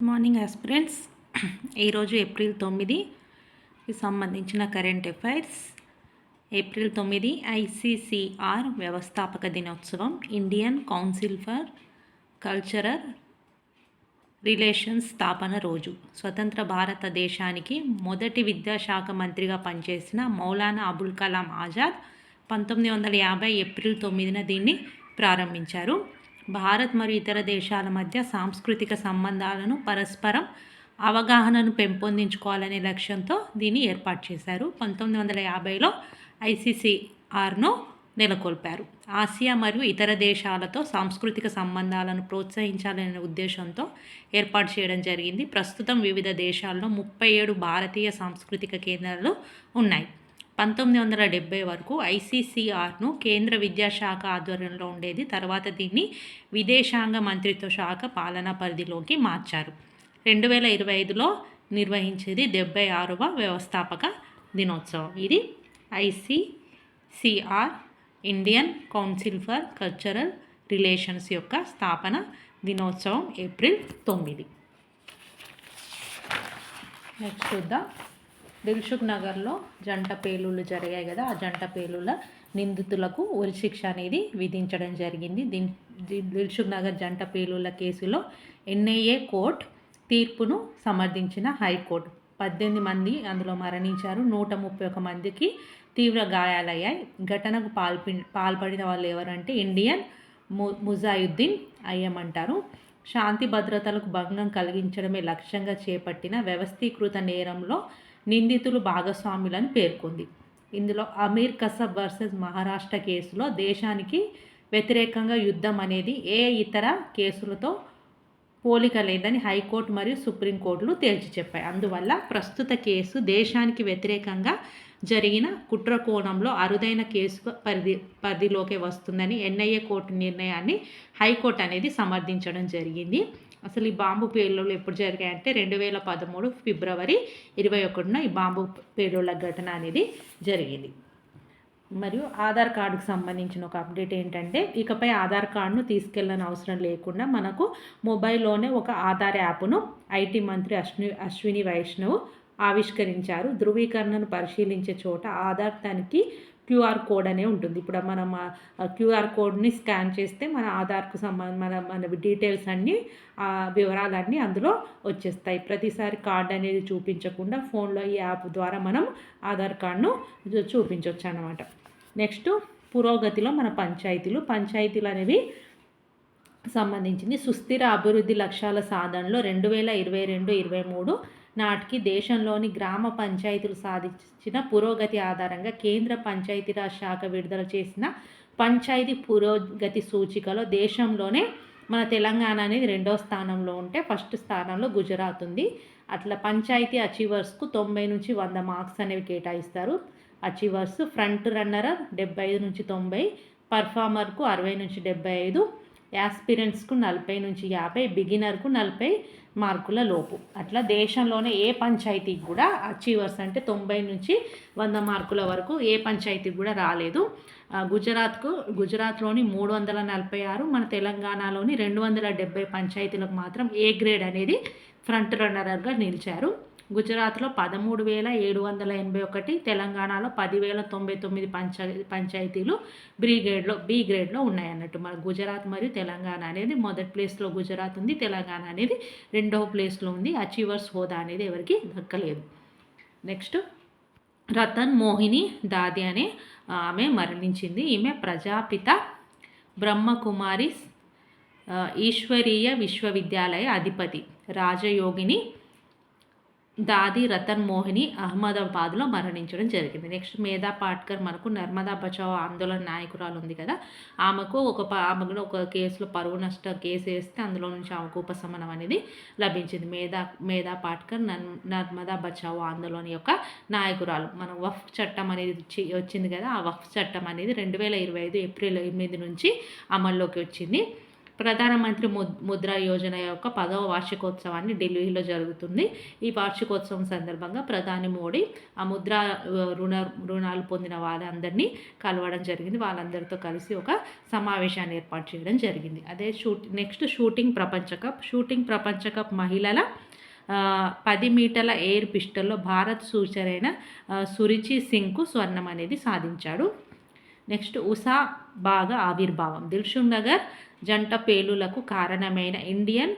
Good morning aspirants. ఈరోజు April తొమ్మిదికి సంబంధించిన కరెంట్ అఫైర్స్. ఏప్రిల్ తొమ్మిది ఐసిసిఆర్ వ్యవస్థాపక దినోత్సవం. Indian council for cultural relations స్థాపన రోజు. స్వతంత్ర భారతదేశానికి మొదటి విద్యాశాఖ మంత్రిగా పనిచేసిన మౌలానా అబుల్ కలాం ఆజాద్ పంతొమ్మిది వందల యాభై ఏప్రిల్ తొమ్మిదిన దీన్ని ప్రారంభించారు. భారత్ మరియు ఇతర దేశాల మధ్య సాంస్కృతిక సంబంధాలను పరస్పరం అవగాహనను పెంపొందించుకోవాలనే లక్ష్యంతో దీన్ని ఏర్పాటు చేశారు. పంతొమ్మిది వందల యాభైలో ఐసీసీఆర్ను నెలకొల్పారు. ఆసియా మరియు ఇతర దేశాలతో సాంస్కృతిక సంబంధాలను ప్రోత్సహించాలనే ఉద్దేశంతో ఏర్పాటు చేయడం జరిగింది. ప్రస్తుతం వివిధ దేశాల్లో ముప్పై ఏడు భారతీయ సాంస్కృతిక కేంద్రాలు ఉన్నాయి. పంతొమ్మిది వందల డెబ్బై వరకు ఐసీసీఆర్ను కేంద్ర విద్యాశాఖ ఆధ్వర్యంలో ఉండేది. తర్వాత దీన్ని విదేశాంగ మంత్రిత్వ శాఖ పాలనా పరిధిలోకి మార్చారు. రెండు వేల ఇరవై ఐదులో నిర్వహించేది డెబ్బై ఆరవ వ్యవస్థాపక దినోత్సవం. ఇది ICCR Indian council for cultural relations యొక్క స్థాపన దినోత్సవం ఏప్రిల్ తొమ్మిది. నెక్స్ట్ చూద్దాం. దిల్షుక్ నగర్లో జంట పేలుళ్ళు జరిగాయి కదా ఆ జంట పేలుళ్ళ నిందితులకు ఉరిశిక్ష అనేది విధించడం జరిగింది. దీని దిల్షుక్ నగర్ జంట పేలుళ్ళ కేసులో ఎన్ఐఏ కోర్ట్ తీర్పును సమర్థించిన హైకోర్టు. పద్దెనిమిది మంది అందులో మరణించారు. నూట ముప్పై ఒక మందికి తీవ్ర గాయాలయ్యాయి. ఘటనకు పాల్పి పాల్పడిన వాళ్ళు ఎవరంటే ఇండియన్ ము ముజాయుద్దీన్ అయ్యమంటారు శాంతి భద్రతలకు భంగం కలిగించడమే లక్ష్యంగా చేపట్టిన వ్యవస్థీకృత నేరంలో నిందితులు భాగస్వాములని పేర్కొంది. ఇందులో అమీర్ కసబ్ వర్సెస్ మహారాష్ట్ర కేసులో దేశానికి వ్యతిరేకంగా యుద్ధం అనేది ఏ ఇతర కేసులతో పోలిక లేదని హైకోర్టు మరియు సుప్రీంకోర్టులు తేల్చి చెప్పాయి. అందువల్ల ప్రస్తుత కేసు దేశానికి వ్యతిరేకంగా జరిగిన కుట్ర కోణంలో అరుదైన కేసు పరిధి పరిధిలోకి వస్తుందని ఎన్ఐఏ కోర్టు నిర్ణయాన్ని హైకోర్టు అనేది సమర్థించడం జరిగింది. అసలు ఈ బాంబు పేలుళ్ళు ఎప్పుడు జరిగాయంటే రెండు వేల పదమూడు ఫిబ్రవరి ఇరవై ఒకటిన ఈ బాంబు పేలుళ్ళ ఘటన అనేది జరిగింది. మరియు ఆధార్ కార్డుకు సంబంధించిన ఒక అప్డేట్ ఏంటంటే ఇకపై ఆధార్ కార్డును తీసుకెళ్ళని అవసరం లేకుండా మనకు మొబైల్లోనే ఒక ఆధార్ యాప్ను ఐటీ మంత్రి అశ్విని అశ్విని వైష్ణవ్ ఆవిష్కరించారు. ధృవీకరణను పరిశీలించే చోట ఆధార్ తనిఖీ క్యూఆర్ కోడ్ అనే ఉంటుంది. ఇప్పుడు మనం క్యూఆర్ కోడ్ని స్కాన్ చేస్తే మన ఆధార్కు సంబంధ మన మన డీటెయిల్స్ అన్నీ వివరాలన్నీ అందులో వచ్చేస్తాయి. ప్రతిసారి కార్డ్ అనేది చూపించకుండా ఫోన్లో ఈ యాప్ ద్వారా మనం ఆధార్ కార్డును చూపించవచ్చు అనమాట నెక్స్ట్ పురోగతిలో మన పంచాయతీలు. పంచాయతీలు అనేవి సంబంధించింది. సుస్థిర అభివృద్ధి లక్ష్యాల సాధనలో రెండు వేల ఇరవై రెండు ఇరవై మూడు నాటికి దేశంలోని గ్రామ పంచాయతీలు సాధించిన పురోగతి ఆధారంగా కేంద్ర పంచాయతీరాజ్ శాఖ విడుదల చేసిన పంచాయతీ పురోగతి సూచికలో దేశంలోనే మన తెలంగాణ అనేది రెండో స్థానంలో ఉంటే ఫస్ట్ స్థానంలో గుజరాత్ ఉంది. అట్లా పంచాయతీ అచీవర్స్కు తొంభై నుంచి వంద మార్క్స్ అనేవి కేటాయిస్తారు. అచీవర్స్ ఫ్రంట్ రన్నర్ డెబ్బై ఐదు నుంచి తొంభై పర్ఫార్మర్కు అరవై నుంచి డెబ్బై ఐదు యాస్పిరెంట్స్కు నలభై నుంచి యాభై బిగినర్కు నలభై మార్కుల లోపు. అట్లా దేశంలోనే ఏ పంచాయతీకి కూడా అచీవర్స్ అంటే తొంభై నుంచి వంద మార్కుల వరకు ఏ పంచాయతీకి కూడా రాలేదు. గుజరాత్కు గుజరాత్లోని మూడు వందల నలభై ఆరు మన తెలంగాణలోని రెండు వందల డెబ్బై పంచాయతీలకు మాత్రం ఏ గ్రేడ్ అనేది ఫ్రంట్ రన్నర్గా నిలిచారు. గుజరాత్లో పదమూడు వేల ఏడు వందల ఎనభై ఒకటి తెలంగాణలో పదివేల తొంభై తొమ్మిది పంచా పంచాయతీలు బ్రీ గ్రేడ్లో బి గ్రేడ్లో ఉన్నాయన్నట్టు. మన గుజరాత్ మరియు తెలంగాణ అనేది మొదటి ప్లేస్లో గుజరాత్ ఉంది తెలంగాణ అనేది రెండవ ప్లేస్లో ఉంది. అచీవర్స్ హోదా అనేది ఎవరికి దక్కలేదు. నెక్స్ట్ రతన్ మోహిని దాది అనే ఆమె మరణించింది. ఈమె ప్రజాపిత బ్రహ్మకుమారి ఈశ్వరీయ విశ్వవిద్యాలయ అధిపతి. రాజయోగిని దాది రతన్ మోహిని అహ్మదాబాద్లో మరణించడం జరిగింది. నెక్స్ట్ మేధా పాట్కర్ మనకు నర్మదా బచావ్ ఆందోళన నాయకురాలు ఉంది కదా ఆమెకు ఒక ఆమెకు ఒక కేసులో పరువు నష్ట కేసు వేస్తే అందులో నుంచి ఆమెకు ఉపశమనం అనేది లభించింది. మేధా మేధా పాట్కర్ నర్మదా బచావ్ ఆందోళన యొక్క నాయకురాలు. మన వఫ్ చట్టం అనేది వచ్చింది కదా ఆ వఫ్ చట్టం అనేది రెండు వేల ఇరవై ఐదు ఏప్రిల్ ఎనిమిది నుంచి అమల్లోకి వచ్చింది. ప్రధానమంత్రి ముద్ ముద్రా యోజన యొక్క పదవ వార్షికోత్సవాన్ని ఢిల్లీలో జరుగుతుంది. ఈ వార్షికోత్సవం సందర్భంగా ప్రధాని మోడీ ఆ ముద్రా రుణ రుణాలు పొందిన వాళ్ళందరినీ కలవడం జరిగింది. వాళ్ళందరితో కలిసి ఒక సమావేశాన్ని ఏర్పాటు చేయడం జరిగింది. అదే షూట్ నెక్స్ట్ షూటింగ్ ప్రపంచ కప్ షూటింగ్ ప్రపంచ కప్ మహిళల పది మీటర్ల ఎయిర్ పిస్టల్లో భారత్ సూచరైన సురిచి సింగ్కు స్వర్ణం అనేది సాధించాడు. నెక్స్ట్ ఉషా బాగా ఆవిర్భావం. దిల్షుక్ నగర్ జంట పేలులకు కారణమైన ఇండియన్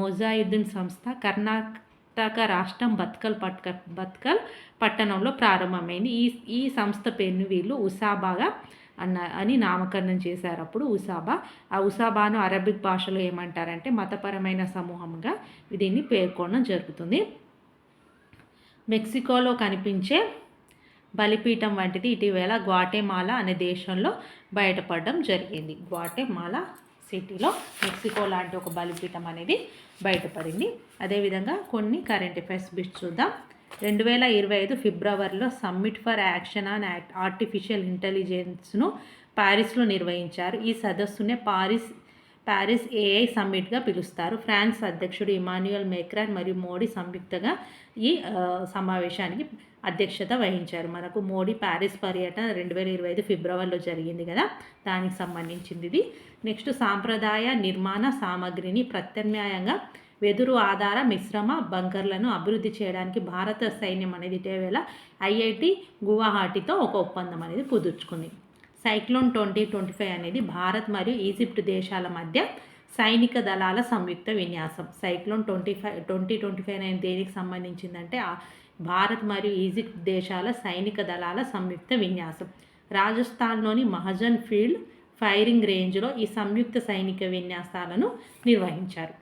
మొజాయిద్దీన్ సంస్థ కర్ణాటక రాష్ట్రం బత్కల్ పట్క బత్కల్ పట్టణంలో ప్రారంభమైంది. ఈ ఈ సంస్థ పేరుని వీళ్ళు ఉసాబాగా అన్న అని నామకరణం చేశారు. అప్పుడు ఉసాబా ఆ ఉసాబాను అరబిక్ భాషలో ఏమంటారంటే మతపరమైన సమూహంగా దీన్ని పేర్కొనడం జరుగుతుంది. మెక్సికోలో కనిపించే బలిపీఠం వంటిది ఇటీవల గ్వాటెమాలా అనే దేశంలో బయటపడడం జరిగింది. గ్వాటెమాలా సిటీలో మెక్సికో లాంటి ఒక బలిపీఠం అనేది బయటపడింది. అదేవిధంగా కొన్ని కరెంట్ అఫైర్స్ బిట్స్ చూద్దాం. రెండు వేల ఇరవై ఐదు ఫిబ్రవరిలో summit for action on act artificial ఇంటెలిజెన్స్ను ప్యారిస్లో నిర్వహించారు. ఈ సదస్సునే పారిస్ ప్యారిస్ ఏఐ సమ్మిట్గా పిలుస్తారు. ఫ్రాన్స్ అధ్యక్షుడు ఇమాన్యుయల్ మేక్రాన్ మరియు మోడీ సంయుక్తగా ఈ సమావేశానికి అధ్యక్షత వహించారు. మనకు మోడీ ప్యారిస్ పర్యటన రెండు వేల ఇరవై ఐదు ఫిబ్రవరిలో జరిగింది కదా? దానికి సంబంధించింది ఇది నెక్స్ట్ సాంప్రదాయ నిర్మాణ సామగ్రిని ప్రత్యామ్నాయంగా వెదురు ఆధార మిశ్రమ బంకర్లను అభివృద్ధి చేయడానికి భారత సైన్యం అనేది ఇటీవల ఐఐటి గువాహటితో ఒక ఒప్పందం అనేది కుదుర్చుకుంది. సైక్లోన్ ట్వంటీ ట్వంటీ ఫైవ్ అనేది భారత్ మరియు ఈజిప్ట్ దేశాల మధ్య సైనిక దళాల సంయుక్త విన్యాసం. Cyclone twenty five twenty twenty five అనేది దేనికి సంబంధించిందంటే భారత్ మరియు ఈజిప్ట్ దేశాల సైనిక దళాల సంయుక్త విన్యాసం. రాజస్థాన్లోని మహజన్ ఫీల్డ్ ఫైరింగ్ రేంజ్లో ఈ సంయుక్త సైనిక విన్యాసాలను నిర్వహించారు.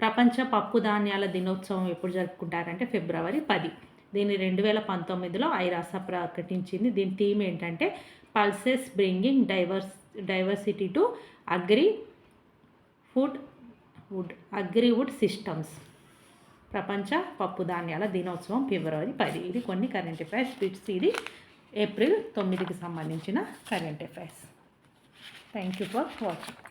ప్రపంచ పప్పు ధాన్యాల దినోత్సవం ఎప్పుడు జరుపుకుంటారంటే ఫిబ్రవరి పది. దీన్ని రెండు వేల పంతొమ్మిదిలో ఐరాస ప్రకటించింది. దీని థీమ్ ఏంటంటే pulses bringing divers diversity to agri food wood agri wood systems ప్రపంచ పప్పు ధాన్యాల దినోత్సవం ఫిబ్రవరి పది. ఇది కొన్ని కరెంట్ అఫైర్స్ బిట్స్ ఇది ఏప్రిల్ తొమ్మిదికి సంబంధించిన current affairs thank you for watching